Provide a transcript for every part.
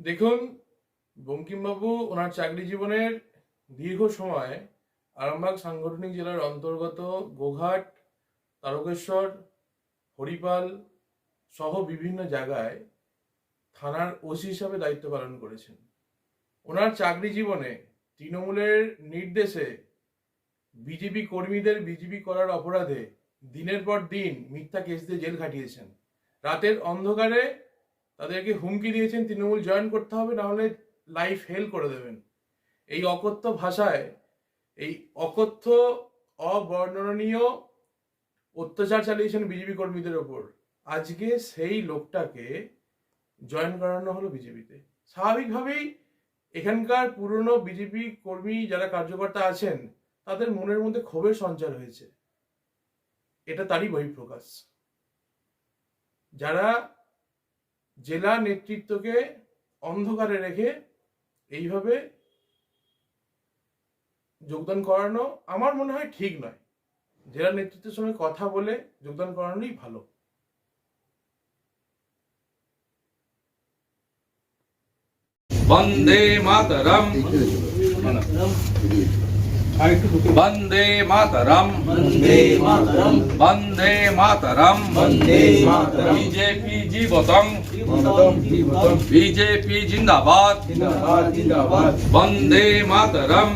দেখুন, বঙ্কিমবাবু ওনার চাকরি জীবনের দীর্ঘ সময় আরামবাগ সাংগঠনিক জেলার অন্তর্গত গোঘাট, তারকেশ্বর, হরিপাল সহ বিভিন্ন জায়গায় থানার ওসি হিসাবে দায়িত্ব পালন করেছেন। ওনার চাকরি জীবনে তৃণমূলের নির্দেশে বিজেপি কর্মীদের বিজেপি করার অপরাধে দিনের পর দিন মিথ্যা কেস দিয়ে জেল খাটিয়েছেন। রাতের অন্ধকারে তাদেরকে হুমকি দিয়েছেন, তৃণমূল জয়েন করতে হবে, না হলে লাইফ হেল করে দেবেন। এই অকথ্য ভাষায়, এই অকথ্য, অবর্ণনীয় অত্যাচার চালিয়েছেন বিজেপি কর্মীদের ওপর। আজকে সেই লোকটাকে জয়েন করানো হলো বিজেপিতে। স্বাভাবিকভাবেই এখানকার পুরনো বিজেপি কর্মী যারা কার্যকর্তা আছেন, তাদের মনের মধ্যে ক্ষোভের সঞ্চার হয়েছে। এটা তারই বহিঃপ্রকাশ। যারা জেলা নেতৃত্বকে অন্ধকারে রেখে এইভাবে যোগদান করানো আমার মনে হয় ঠিক নয়। জেলা নেতৃত্বের সঙ্গে কথা বলে যোগদান করানোই ভালো। বন্দে মাতরম। বন্দে মাতরম। বন্দে মাতরম। বন্দে মাতরম। বন্দে মাতরম। বিজেপি জীবতম বিজেপি জিন্দাবাদ। জিন্দাবাদ বন্দে মাতরম।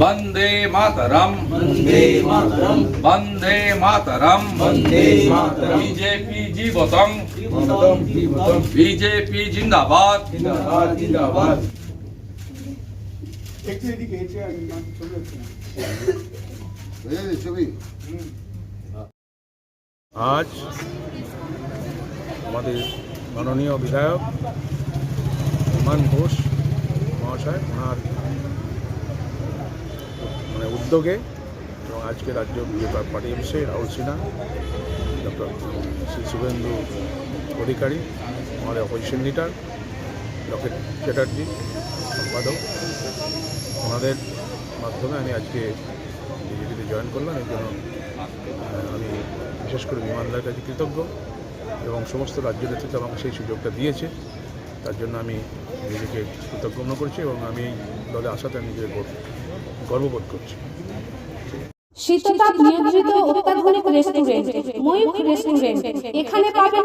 বন্দে মাতরম। বন্দে মাতরম। বন্দে মাতরম। বন্দে মাতরম। বিজেপি জীবতম বিজেপি জিন্দাবাদ। জিন্দাবাদ জিন্দাবাদ। একটু এদিকে এসে আমি চলে ছবি। আজ আমাদের মাননীয় বিধায়ক বিমান ঘোষ মহাশয় ওনার মানে উদ্যোগে এবং আজকে রাজ্য বিজেপি পার্টি অফিসে রাহুল সিনহা ডক্টর শ্রী শুভেন্দু অধিকারী আমাদের অপোজিশন লিডার লকেট চ্যাটার্জি সম্পাদক ওনাদের মাধ্যমে আমি আজকে বিজেপিতে জয়েন করলাম। এই জন্য আমি বিশেষ করে বিমানদার কাছে কৃতজ্ঞ এবং সমস্ত রাজ্য নেতৃত্ব আমাকে সেই সুযোগটা দিয়েছে। তার জন্য আমি নিজেকে কৃতজ্ঞ করছি এবং আমি এই দলে আসাতে নিজেকে গর্ববোধ করছি। শীততাপ নিয়ন্ত্রিত অত্যাধুনিক রেস্টুরেন্ট ময়ূখ রেস্টুরেন্ট এখানে পাবেন